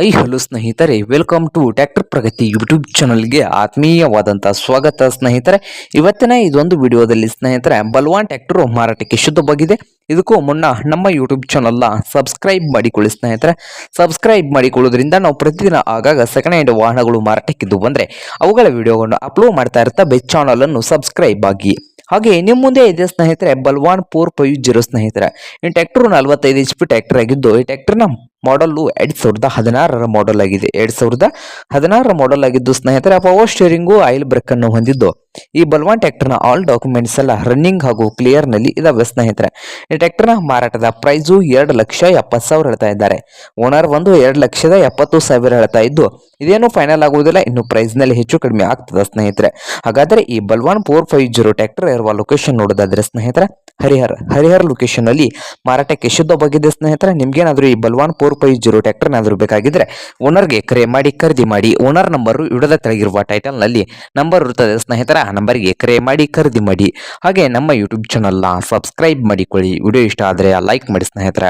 High hello ಸ್ನೇಹಿತರೆ welcome to tractor Pragati YouTube ಚಾನಲ್ಗೆ ಆತ್ಮೀಯವಾದಂಥ ಸ್ವಾಗತ ಸ್ನೇಹಿತರೆ. ಇವತ್ತಿನ ಇದೊಂದು ವಿಡಿಯೋದಲ್ಲಿ ಸ್ನೇಹಿತರೆ, ಬಲ್ವಾನ್ ಟ್ಯಾಕ್ಟರು ಮಾರಾಟಕ್ಕೆ ಶುದ್ಧವಾಗಿದೆ. ಇದಕ್ಕೂ ಮುನ್ನ ನಮ್ಮ ಯೂಟ್ಯೂಬ್ ಚಾನಲ್ನ ಸಬ್ಸ್ಕ್ರೈಬ್ ಮಾಡಿಕೊಳ್ಳಿ ಸ್ನೇಹಿತರೆ. ಸಬ್ಸ್ಕ್ರೈಬ್ ಮಾಡಿಕೊಳ್ಳೋದ್ರಿಂದ ನಾವು ಪ್ರತಿದಿನ ಆಗಾಗ ಸೆಕೆಂಡ್ ಹ್ಯಾಂಡ್ ವಾಹನಗಳು ಮಾರಾಟಕ್ಕಿದ್ದು ಬಂದರೆ, ಅವುಗಳ ವಿಡಿಯೋಗಳನ್ನು ಅಪ್ಲೋಡ್ ಮಾಡ್ತಾ ಇರ್ತವೆ ಚಾನಲ್ ಅನ್ನು ಸಬ್ಸ್ಕ್ರೈಬ್ ಆಗಿ. ಹಾಗೆ ನಿಮ್ಮ ಮುಂದೆ ಇದೆ ಸ್ನೇಹಿತರೆ, ಬಲ್ವಾನ್ ಫೋರ್ ಫೈವ್ ಜೀರೋ ಸ್ನೇಹಿತರೆ. ಈ ಟ್ಯಾಕ್ಟರ್ ನಲವತ್ತೈದು ಎಚ್ ಪಿ ಟ್ಯಾಕ್ಟರ್ ಆಗಿದ್ದು, ಈ ಟ್ರ್ಯಾಕ್ಟರ್ನ ಮಾಡಲ್ಲು ಎರಡು ಸಾವಿರದ ಹದಿನಾರರ ಮಾಡೆಲ್ ಆಗಿದೆ. ಎರಡು ಸಾವಿರದ ಹದಿನಾರರ ಮಾಡೆಲ್ ಆಗಿದ್ದು, ಸ್ನೇಹಿತರೆ ಪವರ್ ಸ್ಟೇರಿಂಗು ಆಯಿಲ್ ಬ್ರೇಕ್ ಅನ್ನು ಹೊಂದಿದ್ದು. ಈ ಬಲ್ವಾನ್ ಟ್ರ್ಯಾಕ್ಟರ್ನ ಆಲ್ ಡಾಕ್ಯುಮೆಂಟ್ಸ್ ಎಲ್ಲ ರನ್ನಿಂಗ್ ಹಾಗೂ ಕ್ಲಿಯರ್ನಲ್ಲಿ ಇದಾವೆ ಸ್ನೇಹಿತರೆ. ಈ ಟ್ಯಾಕ್ಟರ್ನ ಮಾರಾಟದ ಪ್ರೈಸು ಎರಡು ಲಕ್ಷ ಎಪ್ಪತ್ತು ಸಾವಿರ ಹೇಳ್ತಾ ಇದ್ದಾರೆ. ಓನರ್ ಒಂದು ಎರಡು ಲಕ್ಷದ ಎಪ್ಪತ್ತು ಸಾವಿರ ಹೇಳ್ತಾ ಇದ್ದು, ಇದೇನು ಫೈನಲ್ ಆಗುವುದಿಲ್ಲ, ಇನ್ನು ಪ್ರೈಸ್ನಲ್ಲಿ ಹೆಚ್ಚು ಕಡಿಮೆ ಆಗ್ತದೆ ಸ್ನೇಹಿತರೆ. ಹಾಗಾದ್ರೆ ಈ Balwan four five zero tractor ಇರುವ ಲೊಕೇಶನ್ ನೋಡೋದಾದ್ರೆ ಸ್ನೇಹಿತರೆ, ಹರಿಹರ್ ಹರಿಹರ್ ಲೊಕೇಶನ್ ಅಲ್ಲಿ ಮಾರಾಟಕ್ಕೆ ಶುದ್ಧವಾಗಿದೆ ಸ್ನೇಹಿತರೆ. ನಿಮ್ಗೇನಾದ್ರೂ ಈ ಬಲ್ವಾನ್ ಫೋರ್ ಫೈವ್ ಜೀರೋ ಟ್ಯಾಕ್ಟರ್ನ ಆದರೂ ಬೇಕಾಗಿದ್ರೆ ಓನರ್ಗೆ ಕರೆ ಮಾಡಿ, ಖರೀದಿ ಮಾಡಿ, ಓನರ್ ನಂಬರ್ ಇಡದ ತೆಳಗಿರುವ ಟೈಟಲ್ನಲ್ಲಿ ನಂಬರ್ ಇರುತ್ತದೆ. ಸ್ನೇಹಿತರ ನಂಬರ್ಗೆ ಕರೆ ಮಾಡಿ, ಖರೀದಿ ಮಾಡಿ. ಹಾಗೆ ನಮ್ಮ ಯೂಟ್ಯೂಬ್ ಚಾನಲ್ನ ಸಬ್ಸ್ಕ್ರೈಬ್ ಮಾಡಿಕೊಳ್ಳಿ. ವಿಡಿಯೋ ಇಷ್ಟ ಆದರೆ ಲೈಕ್ ಮಾಡಿ ಸ್ನೇಹಿತರೆ.